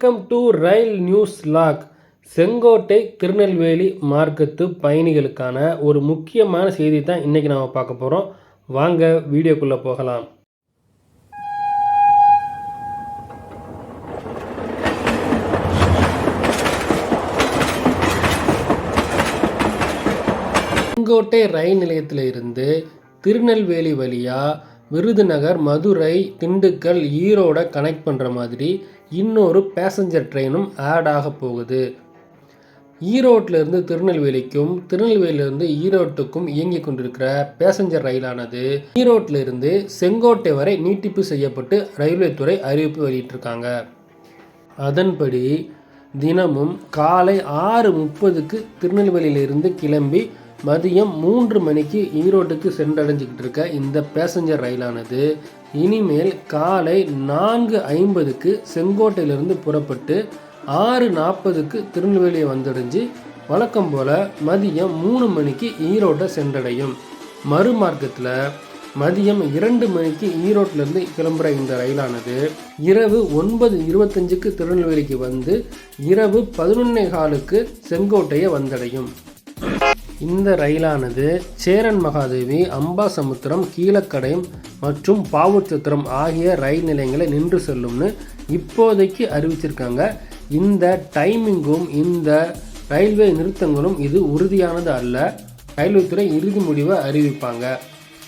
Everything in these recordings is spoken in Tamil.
Welcome to rail news log Sengottai Tirunelveli மார்க்கத்து பயணிகளுக்கான ஒரு முக்கியமான செய்தி தான் இன்றைக்கி நாம் பார்க்க போகிறோம் வாங்க வீடியோக்குள்ளே போகலாம். செங்கோட்டை ரயில் நிலையத்தில் இருந்து திருநெல்வேலி வழியாக விருதுநகர் மதுரை திண்டுக்கல் ஈரோட கனெக்ட் பண்ணுற மாதிரி இன்னொரு பேசஞ்சர் ட்ரெயினும் ஆட் ஆக போகுது. ஈரோட்டிலிருந்து திருநெல்வேலிக்கும் திருநெல்வேலியிலிருந்து ஈரோட்டுக்கும் இயங்கிக் கொண்டிருக்கிற பேசஞ்சர் ரயிலானது ஈரோட்டிலிருந்து செங்கோட்டை வரை நீட்டிப்பு செய்யப்பட்டு ரயில்வே துறை அறிவிப்பு வெளியிட்டிருக்காங்க. அதன்படி தினமும் காலை ஆறு முப்பதுக்கு திருநெல்வேலியிலிருந்து கிளம்பி மதியம் மூன்று மணிக்கு ஈரோட்டுக்கு சென்றடைஞ்சிக்கிட்டு இருக்க இந்த பேசஞ்சர் ரயிலானது இனிமேல் காலை நான்கு ஐம்பதுக்கு செங்கோட்டையிலிருந்து புறப்பட்டு ஆறு நாற்பதுக்கு திருநெல்வேலியை வந்தடைஞ்சு வழக்கம் போல் மதியம் மூணு மணிக்கு ஈரோட்டை சென்றடையும். மறுமார்க்கத்தில் மதியம் இரண்டு மணிக்கு ஈரோட்டிலேருந்து கிளம்புற இந்த ரயிலானது இரவு ஒன்பது இருபத்தஞ்சுக்கு திருநெல்வேலிக்கு வந்து இரவு பதினொன்னே காலுக்கு செங்கோட்டையை வந்தடையும். இந்த ரயிலானது சேரன் மகாதேவி அம்பாசமுத்திரம் கீழக்கடையம் மற்றும் பாவூர்சத்திரம் ஆகிய ரயில் நிலையங்களை நின்று செல்லும்னு இப்போதைக்கு அறிவிச்சிருக்காங்க. இந்த டைமிங்கும் இந்த ரயில்வே நிறுத்தங்களும் இது உறுதியானது அல்ல. ரயில்வே துறை இறுதி முடிவை அறிவிப்பாங்க.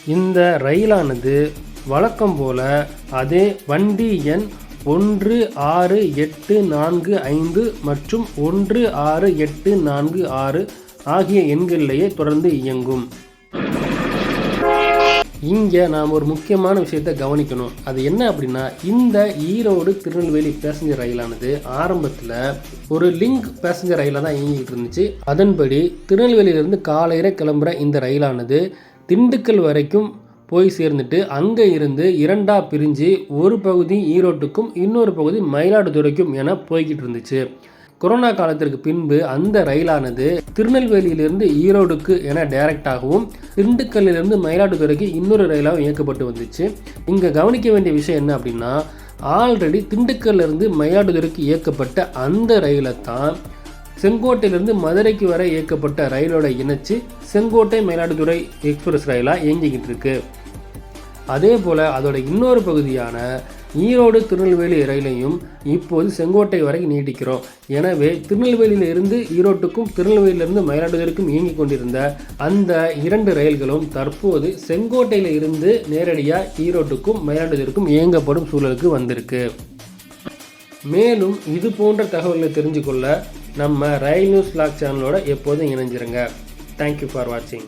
இந்த ரயிலானது வழக்கம் போல அதே வண்டி எண் ஒன்று ஆறு எட்டு நான்கு ஐந்து மற்றும் ஒன்று ஆறு எட்டு நான்கு ஆறு ஆகிய எண்களிலேயே தொடர்ந்து இயங்கும். இங்கே நாம் ஒரு முக்கியமான விஷயத்தை கவனிக்கணும். அது என்ன அப்படின்னா இந்த ஈரோடு திருநெல்வேலி பேசஞ்சர் ரயிலானது ஆரம்பத்தில் ஒரு லிங்க் பேசஞ்சர் ரயிலாக தான் இயங்கிட்டு இருந்துச்சு. அதன்படி திருநெல்வேலியிலிருந்து காலையில கிளம்புற இந்த ரயிலானது திண்டுக்கல் வரைக்கும் போய் சேர்ந்துட்டு அங்கே இருந்து இரண்டாக பிரிஞ்சு ஒரு பகுதி ஈரோட்டுக்கும் இன்னொரு பகுதி மயிலாடுதுறைக்கும் என போய்கிட்டு இருந்துச்சு. கொரோனா காலத்திற்கு பின்பு அந்த ரயிலானது திருநெல்வேலியிலிருந்து ஈரோடுக்கு என டைரக்டாகவும் திண்டுக்கல்லிலிருந்து மயிலாடுதுறைக்கு இன்னொரு ரயிலாகவும் இயக்கப்பட்டு வந்துச்சு. இங்கே கவனிக்க வேண்டிய விஷயம் என்ன அப்படின்னா ஆல்ரெடி திண்டுக்கல்லிருந்து மயிலாடுதுறைக்கு இயக்கப்பட்ட அந்த ரயிலை தான் செங்கோட்டையிலிருந்து மதுரைக்கு வரை இயக்கப்பட்ட ரயிலோட இணைச்சு செங்கோட்டை மயிலாடுதுறை எக்ஸ்பிரஸ் ரயிலாக இயங்கிக்கிட்டு இருக்குது அதே போல் அதோட இன்னொரு பகுதியான ஈரோடு திருநெல்வேலி ரயிலையும் இப்போது செங்கோட்டை வரை நீட்டிக்கிறோம். எனவே திருநெல்வேலியிலிருந்து ஈரோட்டுக்கும் திருநெல்வேலியிலிருந்து மயிலாடுதுறைக்கும் இயங்கிக் கொண்டிருந்த அந்த இரண்டு ரயில்களும் தற்போது செங்கோட்டையில் இருந்து நேரடியாக ஈரோட்டுக்கும் மயிலாடுதுறைக்கும் இயங்கப்படும் சூழலுக்கு வந்திருக்கு. மேலும் இது போன்ற தகவல்களை தெரிஞ்சுக்கொள்ள நம்ம ரயில் நியூஸ் லாக் சேனலோட எப்போதும் இணைஞ்சிருங்க. தேங்க்யூ ஃபார் வாட்சிங்